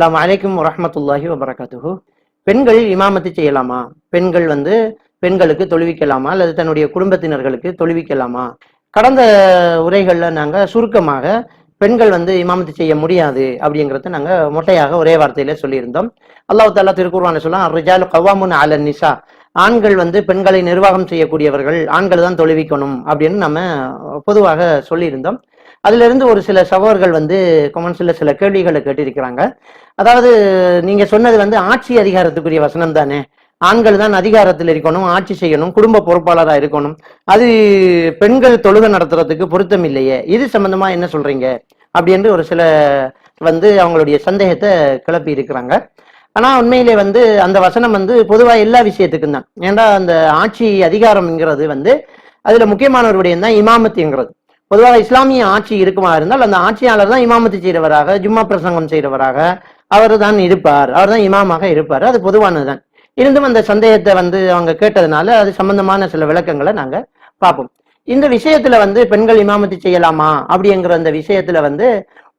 அலாம் அலைக்கும் வரமத்துல்லாஹி வபரகாத்துஹு. பெண்கள் இமாமத்து செய்யலாமா? பெண்கள் வந்து பெண்களுக்கு தொழுவிக்கலாமா? அல்லது தன்னுடைய குடும்பத்தினர்களுக்கு தொழுவிக்கலாமா? கடந்த உரைகளில் நாங்கள் சுருக்கமாக பெண்கள் வந்து இமாமத்து செய்ய முடியாது அப்படிங்கிறத நாங்கள் மொட்டையாக ஒரே வார்த்தையில சொல்லியிருந்தோம். அல்லாஹ் தாலா திருக்குர்வான சொல்லலாம் ரிஜாலு கவாமுன் அல நிசா. ஆண்கள் வந்து பெண்களை நிர்வாகம் செய்யக்கூடியவர்கள் ஆண்கள் தான் தொழுவிக்கணும் அப்படின்னு நம்ம பொதுவாக சொல்லியிருந்தோம். அதுல இருந்து ஒரு சில சகோதரர்கள் வந்து கமெண்ட்ஸ்ல சில கேள்விகளை கேட்டிருக்கிறாங்க. அதாவது நீங்க சொன்னது வந்து ஆட்சி அதிகாரத்துக்குரிய வசனம் தானே. ஆண்கள் தான் அதிகாரத்தில் இருக்கணும் ஆட்சி செய்யணும் குடும்ப பொறுப்பாளராக இருக்கணும். அது பெண்கள் தொழுகை நடத்துறதுக்கு பொருத்தம் இல்லையே. இது சம்பந்தமா என்ன சொல்றீங்க? அப்படின்னு ஒரு சில வந்து அவங்களுடைய சந்தேகத்தை கிளப்பி இருக்கிறாங்க. ஆனா உண்மையிலே வந்து அந்த வசனம் வந்து பொதுவா எல்லா விஷயத்துக்கும் தான். ஏன்னா அந்த ஆட்சி அதிகாரம்ங்கிறது வந்து அதுல முக்கியமான ஒரு விடயம் தான் இமாமத்துங்கிறது. பொதுவாக இஸ்லாமிய ஆட்சி இருக்குமா இருந்தால் அந்த ஆட்சியாளர் தான் இமாமத்து செய்கிறவராக ஜும்மா பிரசங்கம் செய்கிறவராக அவர் தான் இருப்பார் அவர் தான் இமாமாக இருப்பார் அது பொதுவானதுதான் இருந்தும் அந்த சந்தேகத்தை வந்து அவங்க கேட்டதுனால அது சம்பந்தமான சில விளக்கங்களை நாங்க பார்ப்போம் இந்த விஷயத்துல வந்து பெண்கள் இமாமத்து செய்யலாமா அப்படிங்கிற அந்த விஷயத்துல வந்து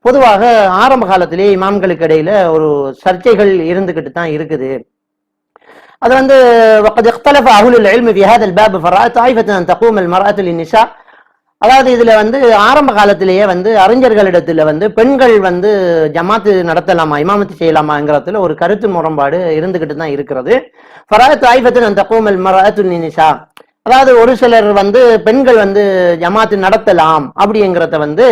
பொதுவாக ஆரம்ப காலத்திலேயே இமாம்களுக்கு இடையில ஒரு சர்ச்சைகள் இருந்துகிட்டு தான் இருக்குது அது வந்து وقد اختلف أهل العلم في هذا الباب فرأى طائفة أن تقوم المرأة للنساء அதாவது இதுல வந்து ஆரம்ப காலத்திலேயே வந்து அறிஞர்களிடத்துல வந்து பெண்கள் வந்து ஜமாத்து நடத்தலாமா இமாமத்து செய்யலாமாங்கிறதுல ஒரு கருத்து முரண்பாடு இருந்துகிட்டு தான் இருக்கிறது. ஃபராத் ஆய்வத்தின் அந்த கோமல் மராத்து நினிஷா அதாவது ஒரு சிலர் வந்து பெண்கள் வந்து ஜமாத்து நடத்தலாம் அப்படிங்கிறத வந்து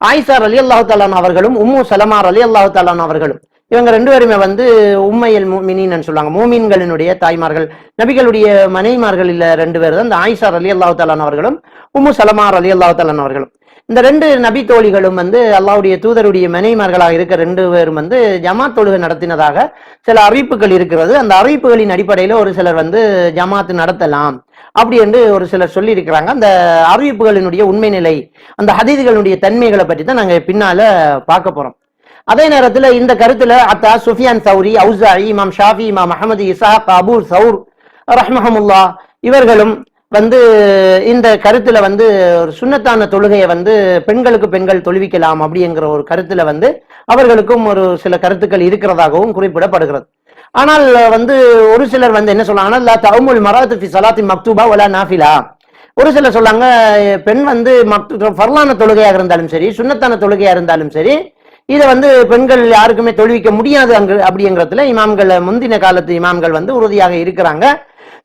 ஆயிசார் அலி அல்லாஹு தாலான் அவர்களும் உம்மு சலமார் அலி அல்லாஹு தாலான் அவர்களும் இவங்க ரெண்டு பேருமே வந்து உம்மையல் மினின்னு சொல்லுவாங்க. மூமின்களினுடைய தாய்மார்கள். நபிகளுடைய மனைமார்கள் இல்ல ரெண்டு பேர் தான். இந்த ஆயிஷார் அலி அல்லாஹு தாலான் அவர்களும் உம்மு சலமார் அலி அல்லாஹு தாலான் அவர்களும். இந்த ரெண்டு நபி தோழிகளும் வந்து அல்லாவுடைய தூதருடைய மனைமார்களாக இருக்க ரெண்டு பேரும் வந்து ஜமாத் தொழுகை நடத்தினதாக சில அறிவிப்புகள் இருக்கிறது. அந்த அறிவிப்புகளின் அடிப்படையில ஒரு சிலர் வந்து ஜமாத் நடத்தலாம் அப்படி என்று ஒரு சிலர் சொல்லி இருக்கிறாங்க அந்த அறிவிப்புகளினுடைய உண்மை நிலை அந்த ஹதீதுகளுடைய தன்மைகளை பற்றி தான் நாங்க பின்னால பார்க்க போறோம். அதே நேரத்துல இந்த கருத்துல அத்தா சுஃபியான் சௌரி அவுசாயி இமாம் ஷாஃபி இமாம் அஹமது இசாக் அபூர் சௌர் ரஹ்மஹமுல்லா இவர்களும் வந்து இந்த கருத்துல வந்து ஒரு சுண்ணத்தான தொழுகையை வந்து பெண்களுக்கு பெண்கள் தொழுவிக்கலாம் அப்படிங்கிற ஒரு கருத்துல வந்து அவர்களுக்கும் ஒரு சில கருத்துக்கள் இருக்கிறதாகவும் குறிப்பிடப்படுகிறது. ஆனால் வந்து ஒரு சிலர் வந்து என்ன சொல்றாங்கன்னா தவுமுல் மராத்து ஃபி சலாத்தி மக்தூபா ஒலா நாஃபிலா. ஒரு சிலர் சொல்லாங்க பெண் வந்து மக்து ஃபர்லான தொழுகையாக இருந்தாலும் சரி சுண்ணத்தான தொழுகையாக இருந்தாலும் சரி இதை வந்து பெண்கள் யாருக்குமே தொழுவிக்க முடியாது அங்கு அப்படிங்கிறதுல இமாம்கள் முந்தின காலத்து இமாம்கள் வந்து உறுதியாக இருக்கிறாங்க.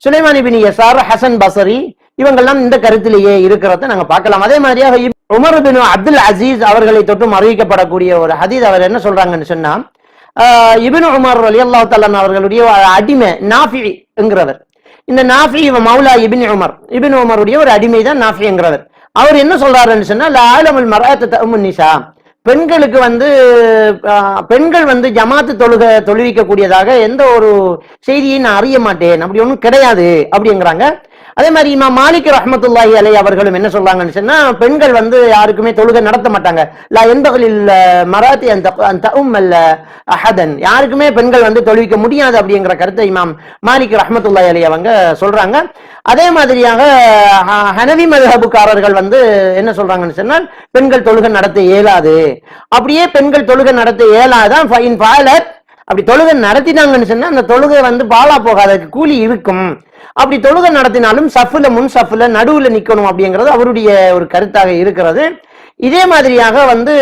சுலைமானி பின் எஸ்ஆர் ஹசன் பசரி இவங்கெல்லாம் இந்த கருத்திலேயே இருக்கிறத நாங்க பார்க்கலாம். அதே மாதிரியாக உமர் பின் அப்துல் அசீஸ் அவர்களை தொட்டும் அறிவிக்கப்படக்கூடிய ஒரு ஹதீஸ் அவர் என்ன சொல்றாங்கன்னு சொன்னா இபின் உமர் அலி அல்லா தலான் அவர்களுடைய அடிமை நாஃபிங்கிறவர் இந்த நாஃபி மௌலா இபின் உமர். இபின் உமருடைய ஒரு அடிமை தான் நாஃபிங்கிறவர் அவர் என்ன சொல்றாருன்னு சொன்னா ஆலமுல் மராத்த தமுன் நிஷா. பெண்களுக்கு வந்து பெண்கள் வந்து ஜமாத்து தொழுக தொழுவிக்கக்கூடியதாக எந்த ஒரு செய்தியை நான் அறிய மாட்டேன். அப்படி ஒன்றும் கிடையாது அப்படிங்கிறாங்க. அதே மாதிரி இமா மாலிக் ரஹமத்துல்லாஹி அலை அவர்களும் என்ன சொல்றாங்கன்னு சொன்னா பெண்கள் வந்து யாருக்குமே தொழுகை நடத்த மாட்டாங்க. லா எந்தகளில் மராத்தி அந்த அந்த அல்ல அஹதன். யாருக்குமே பெண்கள் வந்து தொழுவிக்க முடியாது அப்படிங்கிற கருத்தை இமாம் மாலிக் ரஹமத்துல்லாஹி அலை அவங்க சொல்றாங்க. அதே மாதிரியாக ஹனவி மதுஹபுக்காரர்கள் வந்து என்ன சொல்றாங்கன்னு சொன்னால் பெண்கள் தொழுகை நடத்த இயலாது. அப்படியே பெண்கள் தொழுகை நடத்த இயலாதான் ஃபைன் பாலர் அப்படி தொழுகை நடத்தினாங்கன்னு சொன்னா அந்த தொழுகை வந்து பாலா போகாத கூலி இருக்கும். அப்படி தொழுகை நடத்தினாலும் சஃபுல முன் சஃப்ல நடுவுல நிக்கணும் அப்படிங்கிறது அவருடைய ஒரு கருத்தாக இருக்கிறது. இதே மாதிரியாக வந்து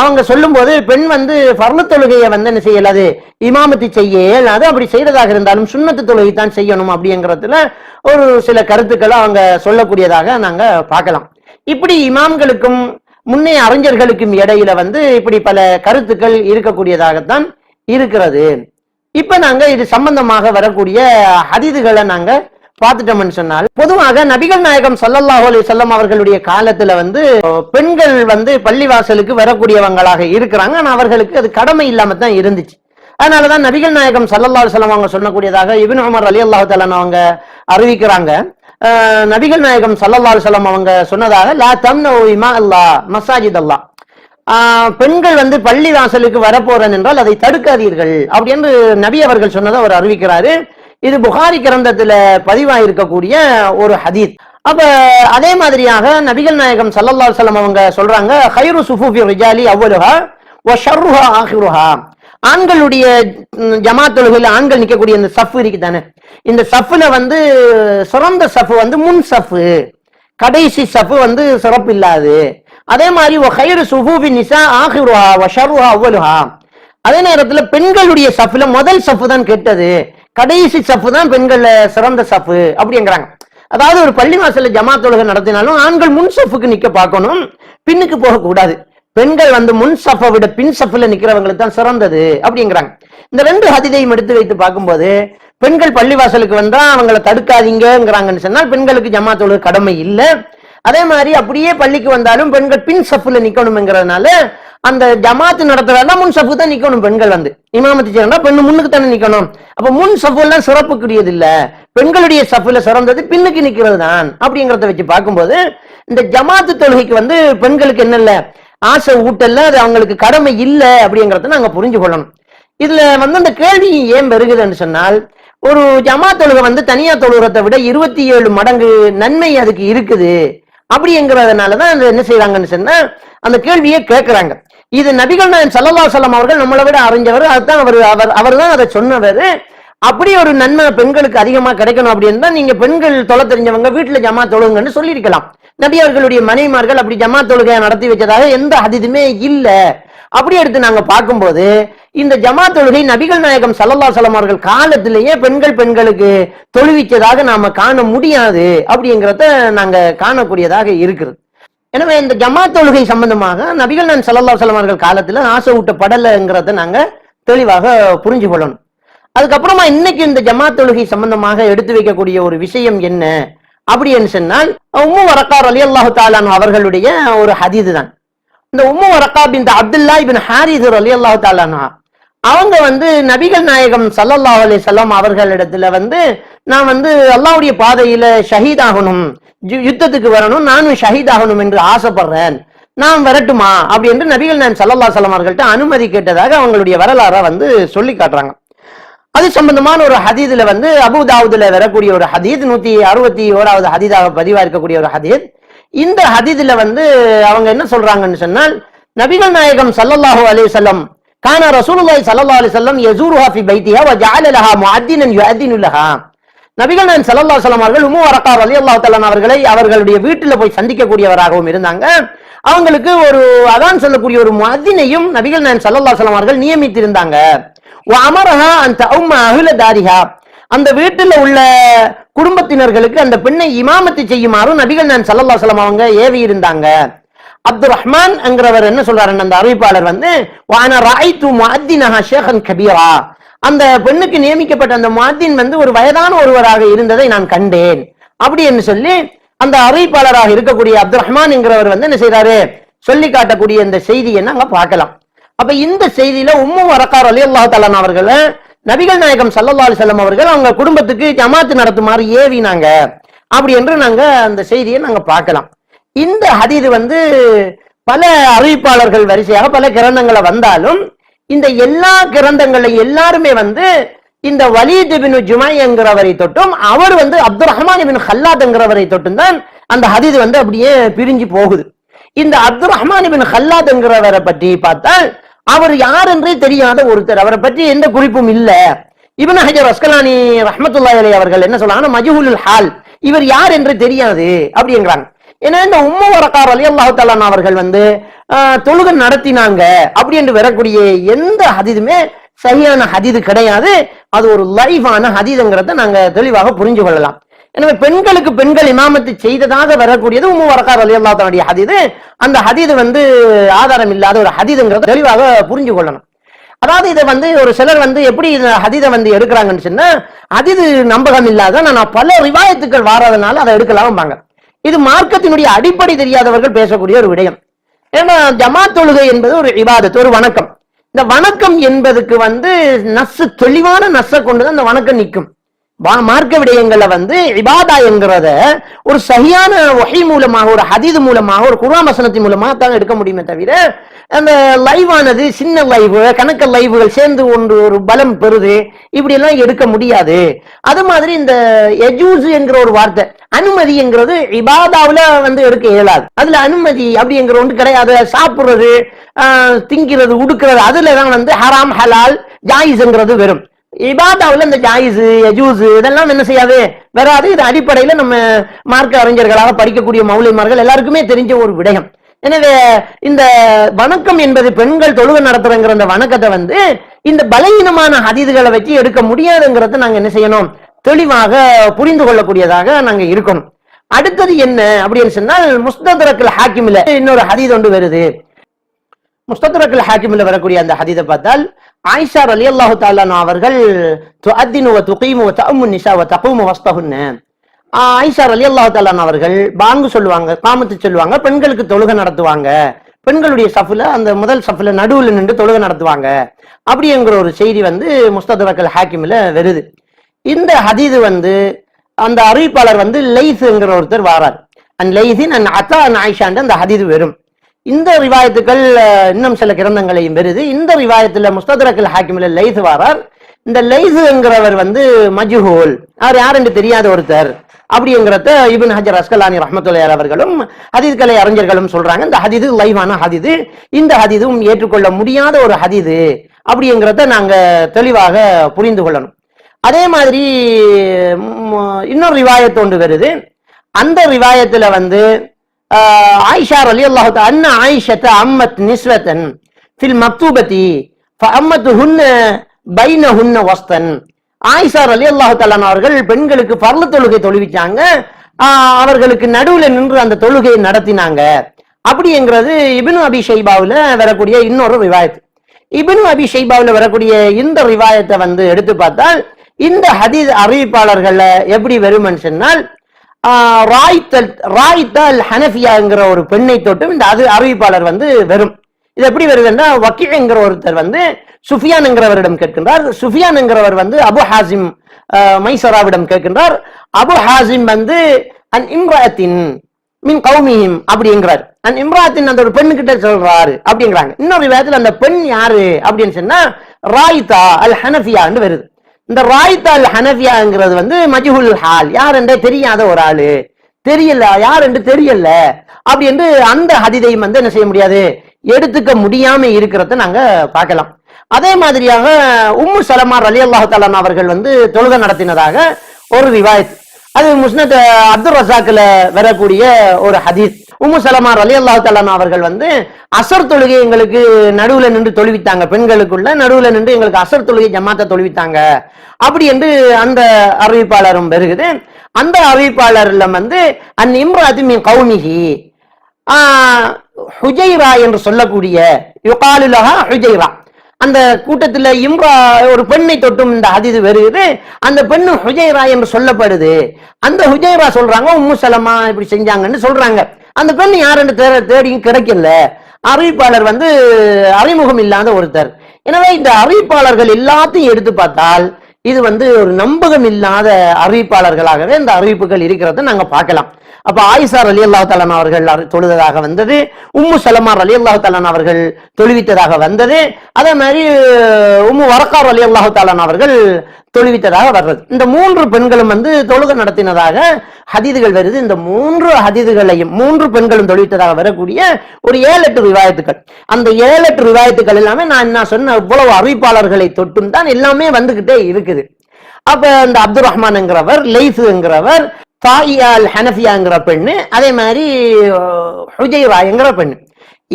அவங்க சொல்லும்போது பெண் வந்து பர்ல தொழுகையை வந்து என்ன செய்யலாது இமாமத்தி செய்ய இயலாது அப்படி செய்யறதாக இருந்தாலும் சுண்ணத்து தொழுகை தான் செய்யணும் அப்படிங்கிறதுல ஒரு சில கருத்துக்களை அவங்க சொல்லக்கூடியதாக நாங்க பார்க்கலாம். இப்படி இமாம்களுக்கும் முன்னே அறிஞர்களுக்கும் இடையில வந்து இப்படி பல கருத்துக்கள் இருக்கக்கூடியதாகத்தான் இருக்கிறது. இப்ப நாங்க இது சம்பந்தமாக வரக்கூடிய ஹதீதுகளை நாங்க பார்த்துட்டோம்னு சொன்னால் பொதுவாக நபிகள் நாயகம் சல்லல்லாஹு அலி சொல்லம் அவர்களுடைய காலத்துல வந்து பெண்கள் வந்து பள்ளிவாசலுக்கு வரக்கூடியவங்களாக இருக்கிறாங்க. ஆனா அவர்களுக்கு அது கடமை இல்லாம தான் இருந்துச்சு. அதனாலதான் நபிகள் நாயகம் சல்லல்லா சொல்லம் அவங்க சொல்லக்கூடியதாக இபின் உமர் அலி அல்லாஹு தலான் அவங்க அறிவிக்கிறாங்க. நபிகள் நாயகம் சல்லல்லா சொல்லம் அவங்க சொன்னதாக லா தம் இமா அல்லா மசாஜித் அல்லா பெண்கள் வந்து பள்ளி வாசலுக்கு வரப்போறன் என்றால் அதை தடுக்காதீர்கள் அப்படி என்று நபி அவர்கள் சொன்னதை அவர் அறிவிக்கிறாரு. இது புகாரி கிரந்தத்துல பதிவாயிருக்கக்கூடிய ஒரு ஹதீத். அப்ப அதே மாதிரியாக நபிகள் நாயகம் சல்லல்லா சொல்லம் அவங்க சொல்றாங்க ஹைரு சுஃபூஃபி ரிஜாலி ஓ ஷஃப்ரூஹா ஆஹிருஹா. ஆண்களுடைய ஜமாத் தொழுகையில் ஆண்கள் நிற்கக்கூடிய இந்த சஃப் இருக்கு தானே இந்த சஃப்ல வந்து சிறந்த சஃப் வந்து முன் சஃப். கடைசி சஃப் வந்து சிறப்பு இல்லாது அதே மாதிரி ஒஹைரு சுஹூபி நிசா ஆஹிருஹா ஒஷர்ருஹா அவ்வலுஹா. அதே நேரத்தில் பெண்களுடைய சஃப்ல முதல் சஃப் தான் கெட்டது. கடைசி சஃப் தான் பெண்கள்ல சிறந்த சஃபு அப்படிங்கிறாங்க. அதாவது ஒரு பள்ளி வாசல்ல ஜமா தொழுகை நடத்தினாலும் ஆண்கள் முன் சஃபுக்கு நிக்க பார்க்கணும். பின்னுக்கு போகக்கூடாது பெண்கள் வந்து முன் சஃபை விட பின் சஃபில் நிக்கிறவங்களுக்கு தான் சிறந்தது அப்படிங்கிறாங்க. இந்த ரெண்டு ஹதிதையும் எடுத்து வைத்து பார்க்கும்போது பெண்கள் பள்ளிவாசலுக்கு வந்தா அவங்கள தடுக்காதீங்கிறாங்கன்னு சொன்னால் பெண்களுக்கு ஜமா தொழுகை கடமை இல்லை. அதே மாதிரி அப்படியே பள்ளிக்கு வந்தாலும் பெண்கள் பின் சஃபுல நிக்கணும்ங்கிறதுனால அந்த ஜமாத்து நடத்துறதா முன் சஃபு தான் நிக்கணும் பெண்கள் வந்து. இமாமத்து செய்யறா பெண்ணு முன்னுக்கு தானே நிக்கணும். அப்ப முன் சஃப்பு எல்லாம் சிறப்புக்குரியது இல்ல பெண்களுடைய சஃபுல சிறந்தது பின்னுக்கு நிக்கிறது தான் அப்படிங்கறத வச்சு பார்க்கும்போது இந்த ஜமாத்து தொழுகைக்கு வந்து பெண்களுக்கு என்ன இல்ல ஆசை ஊட்டல்ல அது அவங்களுக்கு கடமை இல்ல அப்படிங்கறத நாங்க புரிஞ்சு கொள்ளணும். இதுல வந்து அந்த கேள்வி ஏன் பெருகுதுன்னு சொன்னால் ஒரு ஜமாத் தொழுகை வந்து தனியா தொழுகிறதை விட இருபத்தி ஏழு மடங்கு நன்மை அதுக்கு இருக்குது. அப்படிங்கிறதுனாலதான் தான் என்ன செய்யறாங்கன்னு சொன்னா அந்த கேள்வியை கேட்கிறாங்க இது நபிகள் நாயகம் சல்லல்லா சொல்லம் அவர்கள் நம்மளை விட அறிஞ்சவர் அதுதான் அவர் அவர் அவர் தான் அதை சொன்னவர். அப்படி ஒரு நன்மை பெண்களுக்கு அதிகமா கிடைக்கணும் அப்படின்னு தான் நீங்க பெண்கள் தொலை தெரிஞ்சவங்க வீட்டுல ஜமா தொழுங்கன்னு சொல்லியிருக்கலாம். நபி அவர்களுடைய மனைவிமார்கள் அப்படி ஜமா தொழுகையை நடத்தி வச்சதாக எந்த அதிதுமே இல்லை. அப்படி எடுத்து நாங்க பார்க்கும்போது இந்த ஜமா தொழுகை நபிகள் நாயகம் சல்லல்லா சலம் அவர்கள் காலத்திலேயே பெண்கள் பெண்களுக்கு தொழுவிச்சதாக நாம காண முடியாது அப்படிங்கிறத நாங்க காணக்கூடியதாக இருக்கிறது. எனவே இந்த ஜமாத் தொழுகை சம்பந்தமாக நபிகள் நான் சல்லல்லா சலம் அவர்கள் காலத்துல ஆசை ஊட்டப்படலைங்கிறத நாங்க தெளிவாக புரிஞ்சு கொள்ளணும். அதுக்கப்புறமா இன்னைக்கு இந்த ஜமாத் தொழுகை சம்பந்தமாக எடுத்து வைக்கக்கூடிய ஒரு விஷயம் என்ன அப்படின்னு சொன்னால் உம்மு வரக்கார் அலி அல்லாஹு தாலான் அவர்களுடைய ஒரு ஹதீது தான் இந்த உம்மு வரக்கா பின் அப்துல்லா பின் ஹாரிஸ் அலி அல்லாஹு தாலானா அவங்க வந்து நபிகள் நாயகம் சல்லல்லா அலே செல்லம் அவர்களிடத்துல வந்து நான் வந்து அல்லாவுடைய பாதையில ஷஹீதாகணும் யுத்தத்துக்கு வரணும் நானும் ஷஹீதாகணும் என்று ஆசைப்படுறேன். நான் வரட்டுமா? அப்படி என்று நபிகள் நான் சல்லல்லா அலைஹி அவர்கள்ட்ட அனுமதி கேட்டதாக அவங்களுடைய வரலாறை வந்து சொல்லி காட்டுறாங்க. அது சம்பந்தமான ஒரு ஹதீதுல வந்து அபுதாவுதுல வரக்கூடிய ஒரு ஹதீத் நூத்தி அறுபத்தி ஓராவது ஹதீதாக பதிவா இருக்கக்கூடிய ஒரு ஹதீத். இந்த ஹதீதுல வந்து அவங்க என்ன சொல்றாங்கன்னு சொன்னால் நபிகள் நாயகம் சல்லல்லாஹு அலி செல்லம் கான ரசூலுல்லாஹி ஸல்லல்லாஹு அலைஹி வஸல்லம் யஸூருஹா ஃபி பைத்திஹா வ ஜஅல லஹா முஅத்தினன் யுஅத்தினு லஹா. நபிகள் நான் ஸல்லல்லாஹு அலைஹி அவர்கள் உம்மு வரக்கா ரலியல்லாஹு தஆலா அவர்களை அவர்களுடைய வீட்டில் போய் சந்திக்கக்கூடியவராகவும் இருந்தாங்க. அவங்களுக்கு ஒரு அதான் சொல்லக்கூடிய ஒரு முஅத்தினையும் நபிகள் நான் ஸல்லல்லாஹு அலைஹி அவர்கள் நியமித்திருந்தாங்க. அமரஹா அந்த உம்ம அஹ்ல தாரிஹா. அந்த வீட்டில் உள்ள குடும்பத்தினர்களுக்கு அந்த பெண்ணை இமாமத்து செய்யுமாறும் நபிகள் நான் ஸல்லல்லாஹு அலைஹி அவங்க ஏவி இருந்தாங்க அப்துல் ரஹ்மான் என்கிறவர் என்ன சொல்றாரு? அந்த அறிவிப்பாளர் வந்து வான ராய்த்து முஅத்தினஹா ஷேഖன் கபீரா. அந்த பெண்ணுக்கு நியமிக்கப்பட்ட அந்த மாத்தின் வந்து ஒரு வயதான ஒருவராக இருந்ததை நான் கண்டேன். அப்படி என்று சொல்லி அந்த அறிவிப்பாளராக இருக்கக்கூடிய அப்துல் ரஹ்மான் என்கிறவர் வந்து என்ன செய்றாரு? சொல்லி காட்டக்கூடிய இந்த செய்தியை நாங்க பார்க்கலாம். அப்ப இந்த செய்தியில உம்மு வரக்கார் அலி அல்லாஹ் தலான் அவர்கள் நபிகள் நாயகம் ஸல்லல்லாஹு அலைஹி செல்லம் அவர்கள் அவங்க குடும்பத்துக்கு ஜமாத்து நடத்துமாறு ஏவினாங்க. அப்படி என்று நாங்க அந்த செய்தியை நாங்க பார்க்கலாம். இந்த ஹதீது வந்து பல அறிவிப்பாளர்கள் வரிசையாக பல கிரந்தங்களை வந்தாலும் இந்த எல்லா கிரந்தங்களை எல்லாருமே வந்து இந்த வலீத் பின் ஜுமை என்கிறவரை தொட்டும் அவர் வந்து அப்துல் ரஹ்மான் பின் ஹல்லாத் என்கிறவரை தொட்டும் தான் அந்த ஹதீது வந்து அப்படியே பிரிஞ்சு போகுது. இந்த அப்துல் ரஹ்மான் பின் ஹல்லாத் என்கிறவரை பற்றி பார்த்தால் அவர் யார் என்றே தெரியாத ஒருத்தர். அவரை பற்றி எந்த குறிப்பும் இல்ல. இவன் ஹஜர் அஸ்கலானி ரஹமத்துல்லா அலி அவர்கள் என்ன சொல்றாங்கன்னா மஜ்ஹூலுல் ஹால் இவர் யார் என்று தெரியாது அப்படிங்கிறாங்க ஏன்னா இந்த உம்மு வரக்கார் அலி அல்லாஹு தாலான் அவர்கள் வந்து ஆஹ், தொழுகை நடத்தினாங்க அப்படி என்று வரக்கூடிய எந்த ஹதீதுமே சரியான ஹதீது கிடையாது. அது ஒரு லைஃபான ஹதீதுங்கிறத நாங்க தெளிவாக புரிஞ்சு கொள்ளலாம். எனவே பெண்களுக்கு பெண்கள் இமாமத்து செய்ததாக வரக்கூடியது உம்மு வரக்கார் அலி அல்லாத்தனுடைய ஹதீது. அந்த ஹதீது வந்து ஆதாரம் இல்லாத ஒரு ஹதீதுங்கிறத தெளிவாக புரிஞ்சு கொள்ளணும். அதாவது இதை வந்து ஒரு சிலர் வந்து எப்படி இந்த ஹதீதை வந்து எடுக்கிறாங்கன்னு சொன்னா ஹதீது நம்பகம் இல்லாத நான் பல ரிவாயத்துக்கள் வாராதனால அதை எடுக்கலாம்பாங்க. இது மார்க்கத்தினுடைய அடிப்படை தெரியாதவர்கள் பேசக்கூடிய ஒரு விடயம். ஏன்னா ஜமா தொழுகை என்பது ஒரு விவாதத்து ஒரு வணக்கம். இந்த வணக்கம் என்பதுக்கு வந்து நஸ்ஸு தெளிவான நசை கொண்டுதான் இந்த வணக்கம் நிற்கும். மார்க்க விடயங்களை வந்து இபாதா என்கிறத ஒரு சரியான வகை மூலமாக ஒரு ஹதீது மூலமாக ஒரு குர்ஆன் வசனத்தின் மூலமாக தான் எடுக்க முடியுமே தவிர அந்த லைவ் ஆனது சின்ன லைவ் கணக்க லைவுகள் சேர்ந்து ஒன்று ஒரு பலம் பெறுது இப்படி எல்லாம் எடுக்க முடியாது. அது மாதிரி இந்த எஜூஸ் என்கிற ஒரு வார்த்தை அனுமதி என்கிறது இபாதாவுல வந்து எடுக்க இயலாது. அதுல அனுமதி அப்படிங்கிற ஒன்று கிடையாது. சாப்பிடுறது திங்கிறது உடுக்கிறது அதுல தான் வந்து ஹராம் ஹலால் ஜாயிஸ்ங்கிறது வெறும். இபாதாவில் இந்த ஜாயிஸ் யஜூஸ் இதெல்லாம் என்ன செய்யாது? வராது. இது அடிப்படையில நம்ம மார்க்க அறிஞர்களாக படிக்கக்கூடிய மௌலிமார்கள் எல்லாருக்குமே தெரிஞ்ச ஒரு விடயம். எனவே இந்த வணக்கம் என்பது பெண்கள் தொழுகை நடத்துறங்கிற அந்த வணக்கத்தை வந்து இந்த பலவீனமான ஹதீதுகளை வச்சு எடுக்க முடியாதுங்கிறத நாங்க என்ன செய்யணும்? தெளிவாக புரிந்து கொள்ளக்கூடியதாக நாங்க இருக்கணும். அடுத்தது என்ன? அப்படின்னு சொன்னால் முஸ்தரக்கல் ஹாக்கிமில இன்னொரு ஹதீத் ஒன்று வருது. முஸ்தரக்கல் ஹாக்கிமில் வரக்கூடிய அந்த ஹதீதை பார்த்தால் ஆயிஷா அலி அல்லாஹு தாலான் அவர்கள் துஅத்தினு வ துகீமு வ தஅம்மு நிசா வ தகூமு ஆஹ் ஆயிஷா அலி அல்லாஹு தாலான் அவர்கள் பாங்கு சொல்லுவாங்க காமத்து சொல்லுவாங்க பெண்களுக்கு தொழுகை நடத்துவாங்க. பெண்களுடைய சஃபில் அந்த முதல் சஃபில் நடுவில் நின்று தொழுகை நடத்துவாங்க. அப்படிங்கிற ஒரு செய்தி வந்து முஸ்தரக்கல் ஹாக்கிமில் வருது. இந்த ஹதீது வந்து அந்த அறிவிப்பாளர் வந்து லைஸ்ங்கிற ஒருத்தர் வாரார். அண்ட் லைஸின் அண்ட் அத்தா அண்ட் ஆயிஷாண்டு அந்த ஹதீது வரும். இந்த ரிவாயத்துக்கள் இன்னும் சில கிரந்தங்களையும் பெறுது. இந்த ரிவாயத்தில் முஸ்தரக்கல் ஹாக்கிமில் லைஸ் வாரார். இந்த லைஸுங்கிறவர் வந்து மஜ்ஹூல். அவர் யார் என்று தெரியாத ஒருத்தர். அப்படிங்கிறத இபின் ஹஜர் அஸ்கலானி ரஹமத்துல்லையார் அவர்களும் ஹதீத்கலை அறிஞர்களும் சொல்றாங்க. இந்த ஹதீது லைவான ஹதீது இந்த ஹதீதும் ஏற்றுக்கொள்ள முடியாத ஒரு ஹதீது அப்படிங்கிறத நாங்க தெளிவாக புரிந்து கொள்ளணும். அதே மாதிரி இன்னொரு ரிவாயத்து ஒன்று வருது. அந்த ரிவாயத்துல வந்து ஆயிஷா அலி அல்லாஹு அண்ணா ஆயிஷத்த அம்மத் நிஸ்வத்தன் ஃபில் மக்தூபதி அம்மத்து ஹுன்ன பைன ஹுன்ன வஸ்தன். ஆயிஷா அலி அல்லாஹு தலான் அவர்கள் பெண்களுக்கு பர்ல தொழுகை தொழுவிச்சாங்க. ஆஹ், அவர்களுக்கு நடுவுல நின்று அந்த தொழுகையை நடத்தினாங்க. அப்படிங்கிறது இப்னு அபி ஷைபாவில் வரக்கூடிய இன்னொரு ரிவாயத். இப்னு அபி ஷைபாவில் வரக்கூடிய இந்த ரிவாயத்தை வந்து எடுத்து பார்த்தால் இந்த ஹதீஸ் அறிவிப்பாளர்களை எப்படி வரும்னு சொன்னால் ராய்தல் ராய்த்தல் ஹனஃபியாங்கிற ஒரு பெண்ணை தொட்டும் இந்த அது அறிவிப்பாளர் வந்து வெறும். இது எப்படி வருதுன்னா வக்கீல்ங்கிற ஒருத்தர் வந்து சுஃபியானுங்கிறவரிடம் கேட்கின்றார். சுஃபியானுங்கிறவர் வந்து அபு ஹாசிம் மைசராவிடம் கேட்கின்றார். அபு ஹாசிம் வந்து அன் இம்ராத்தின் மின் கௌமியும் அப்படிங்கிறார் அண்ட் இம்ராத்தின் அந்த ஒரு பெண்ணு கிட்ட சொல்றாரு அப்படிங்கிறாங்க இன்னொரு விதத்துல அந்த பெண் யாரு அப்படின்னு சொன்னா ராயிதா அல் ஹனஃபியான்னு வருது. இந்த ராயிதா அல் ஹனஃபியாங்கிறது வந்து மஜ்ஹுல் ஹால். யார் என்றே தெரியாத ஒரு ஆளு. தெரியல. யார் என்று தெரியல. அப்படி என்று அந்த ஹதிதையும் வந்து என்ன செய்ய முடியாது? எடுத்துக்க முடியாம இருக்கிறத நாங்க பார்க்கலாம். அதே மாதிரியாக உம்மு சலமார் அலி அல்லாஹு அவர்கள் வந்து தொழுகை நடத்தினதாக ஒரு ரிவாயத். அது முஸ்னத் அப்துல் ரசாக்ல வரக்கூடிய ஒரு ஹதீஸ். உம்மு சலமார் அலி அல்லாஹு அவர்கள் வந்து அசர் தொழுகை எங்களுக்கு நடுவுல நின்று தொழுவித்தாங்க. பெண்களுக்குள்ள நடுவுல நின்று எங்களுக்கு அசர் தொழுகை ஜமாத்தை தொழுவித்தாங்க. அப்படி என்று அந்த அறிவிப்பாளரும் வருகுது அந்த அறிவிப்பாளர்ல வந்து அந் இம்ராதி மீன் கவுனிஹி ஹுஜைரா என்று சொல்லக்கூடிய யுகாலுலஹா ஹுஜைரா. அந்த கூட்டத்துல இம்ரா ஒரு பெண்ணை தொட்டும் இந்த ஹதீது வருகிறது. அந்த பெண்ணு ஹுஜைரா என்று சொல்லப்படுது. அந்த ஹுஜைரா சொல்றாங்க உம்மு சலமா இப்படி செஞ்சாங்கன்னு சொல்றாங்க. அந்த பெண் யாருன்னு தேட தேடியும் கிடைக்கல. அறிவிப்பாளர் வந்து அறிமுகம் இல்லாத ஒருத்தர். எனவே இந்த அறிவிப்பாளர்கள் எல்லாத்தையும் எடுத்து பார்த்தால் இது வந்து ஒரு நம்பகம் இல்லாத அறிவிப்பாளர்களாகவே இந்த அறிவிப்புகள் இருக்கிறத நாங்க பார்க்கலாம். அப்ப ஆயிசார் அலி அல்லா தலான் அவர்கள் அறி- தொழுததாக வந்தது. உம்மு சலமார் அலி அல்லா தலான் அவர்கள் தொழுவித்ததாக வந்தது. அதே மாதிரி உம்மு வரக்கார் அலி அல்லா தாலான் அவர்கள் தொழுவித்ததாக வர்றது. இந்த மூன்று பெண்களும் வந்து தொழுக நடத்தினதாக ஹதீதுகள் வருது. இந்த மூன்று ஹதீதுகளையும் மூன்று பெண்களும் தொழுவித்ததாக வரக்கூடிய ஒரு ஏழு எட்டு ரிவாயத்துக்கள். அந்த ஏழு எட்டு ரிவாயத்துக்கள் எல்லாமே நான் என்ன சொன்ன இவ்வளவு அறிவிப்பாளர்களை தொட்டும் தான் எல்லாமே வந்துகிட்டே இருக்குது. அப்ப இந்த அப்துல் ரஹ்மான்ங்கிறவர் லைஸுங்கிறவர் தாயியால் ஹனஃபியாங்கிற பெண்ணு அதே மாதிரி ஹுஜைராங்கிற பெண்ணு.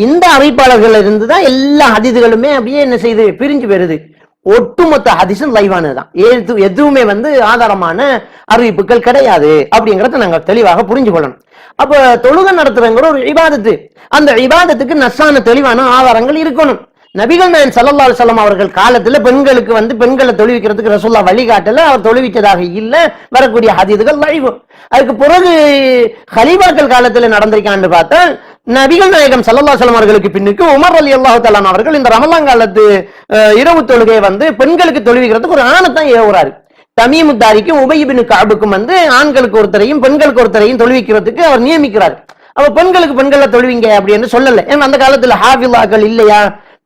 இந்த அறிவிப்பாளர்கள் இருந்து தான் எல்லா அதிதிகளுமே அப்படியே என்ன செய்து பிரிஞ்சு வருது. ஒட்டுமொத்த ஹதீஸும் லைவானது தான். எது எதுவுமே வந்து ஆதாரமான அறிவிப்புகள் கிடையாது அப்படிங்கறத நாங்க தெளிவாக புரிஞ்சு கொள்ளணும். அப்ப தொழுகை நடத்துறங்கிற ஒரு இபாதத்து. அந்த இபாதத்துக்கு நஸ்ஸான தெளிவான ஆதாரங்கள் இருக்கணும். நபிகள் நாயன் சல்லா அலுவலம் அவர்கள் காலத்துல பெண்களுக்கு வந்து பெண்களை தொழுவிக்கிறதுக்கு ரசோல்லா வழிகாட்டல அவர் தொழுவித்ததாக இல்ல வரக்கூடிய ஹதீதுகள் லைவ். அதுக்கு பிறகு ஹலீபாக்கள் காலத்துல நடந்திருக்கான்னு பார்த்தா நபிகள் நாயகம் சல்லல்லா அலைஹி அவர்களுக்கு பின்னுக்கு உமர் அலி அல்லாஹு தலான் அவர்கள் இந்த ரமலான் காலத்து இரவு தொழுகையை வந்து பெண்களுக்கு தொழுவிக்கிறதுக்கு ஒரு ஆணைத்தான் ஏவுறாரு. தமீமுத்தாரிக்கும் உபயிபின் காபுக்கும் வந்து ஆண்களுக்கு ஒருத்தரையும் பெண்களுக்கு ஒருத்தரையும் தொழுவிக்கிறதுக்கு அவர் நியமிக்கிறார். அப்ப பெண்களுக்கு பெண்களை தொழுவிங்க அப்படின்னு சொல்லல. ஏன்னா அந்த காலத்துல ஹாஃபிலாக்கள் இல்லையா?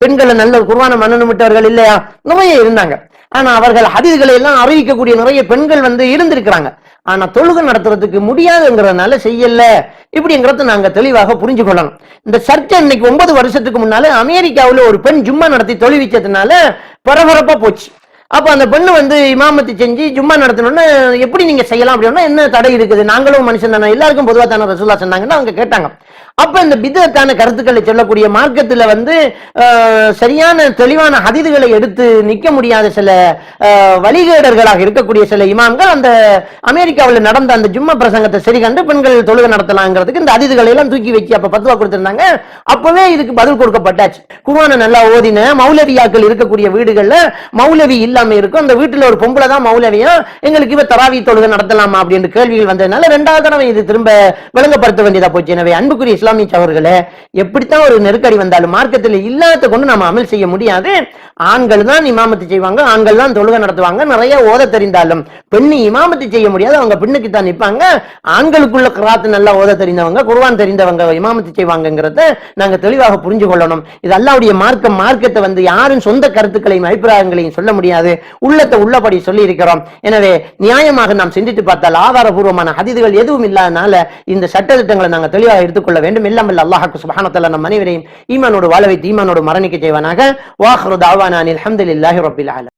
பெண்களை நல்ல குர்வான மன்னனம் விட்டவர்கள் இல்லையா? நிறைய இருந்தாங்க. ஆனா அவர்கள் ஹதீதுகளை எல்லாம் அறிவிக்கக்கூடிய நிறைய பெண்கள் வந்து இருந்திருக்கிறாங்க. ஆனா தொழுகை நடத்துறதுக்கு முடியாதுங்கிறதுனால செய்யல. இப்படிங்கிறத நாங்க தெளிவாக புரிஞ்சு கொள்ளணும் இந்த சர்ச்சை இன்னைக்கு ஒன்பது வருஷத்துக்கு முன்னால அமெரிக்காவில் ஒரு பெண் ஜும்மா நடத்தி தொழுவிச்சதுனால பரபரப்பா போச்சு. அப்போ அந்த பெண்ணு வந்து இமாமத்து செஞ்சு ஜும்மா நடத்தணும்னு எப்படி நீங்க செய்யலாம் அப்படின்னா என்ன தடை இருக்குது? நாங்களும் மனுஷன் தானே. எல்லாருக்கும் பொதுவாக தானே ரசூலா சொன்னாங்கன்னு அவங்க கேட்டாங்க. அப்ப இந்த பிதத்தான கருத்துக்களை சொல்லக்கூடிய மார்க்கத்துல வந்து சரியான தெளிவான அதிதுகளை எடுத்து நிக்க முடியாத சில வழிகேடர்களாக இருக்கக்கூடிய சில இமாம்கள் அந்த அமெரிக்காவில் நடந்த அந்த ஜும்மா பிரசங்கத்தை சரி கண்டு பெண்கள் தொழுகை நடத்தலாங்கிறதுக்கு இந்த ஹதீதுகளை எல்லாம் தூக்கி வச்சு அப்ப பத்துவா கொடுத்திருந்தாங்க. அப்பவே இதுக்கு பதில் கொடுக்கப்பட்டாச்சு. குவானை நல்லா ஓதின மௌலவியாக்கள் இருக்கக்கூடிய வீடுகள்ல மௌலவி இல்லாம இருக்கும். அந்த வீட்டில் ஒரு பொம்பளை தான் மௌலவியா எங்களுக்கு இவ தராவி தொழுகை நடத்தலாமா அப்படின்னு கேள்விகள் வந்ததுனால ரெண்டாவது தடவை இது திரும்ப விளங்கப்படுத்த வேண்டியதா போச்சு. எனவே அன்புக்குரிய இஸ்லாமிய அவர்களே எப்படித்தான் ஒரு நெருக்கடி வந்தாலும் மார்க்கத்தில் இல்லாத கொண்டு நாம அமல் செய்ய முடியாது. ஆண்கள் தான் இமாமத்து செய்வாங்க ஆண்கள் தான் தொழுகை நடத்துவாங்க. நிறைய ஓத தெரிந்தாலும் பெண்ணு இமாமத்து செய்ய முடியாது அவங்க பெண்ணுக்கு தான் நிற்பாங்க. ஆண்களுக்குள்ள கிராத்து நல்லா ஓத தெரிந்தவங்க குர்வான் தெரிந்தவங்க இமாமத்து செய்வாங்கிறத நாங்க தெளிவாக புரிஞ்சு கொள்ளணும். இது அல்லாவுடைய மார்க்கம் மார்க்கத்தை வந்து யாரும் சொந்த கருத்துக்களையும் அபிப்பிராயங்களையும் சொல்ல முடியாது. உள்ளத்தை உள்ளபடி சொல்லி இருக்கிறோம் எனவே நியாயமாக நாம் சிந்தித்து பார்த்தால் ஆதாரபூர்வமான ஹதிதுகள் எதுவும் இல்லாதனால இந்த சட்டத்திட்டங்களை நாங்கள் தெளிவாக எடுத்துக்கொள்ள வேண்டும். இல்லாமல் அல்லாஹாக்கு சுபானத்தில் நம் அனைவரையும் ஈமானோடு வாழ வைத்து ஈமானோடு மரணிக்க செய்வானாக. வாஹ்ரு தாவானான் அஹமதுல்லாஹி ரபில்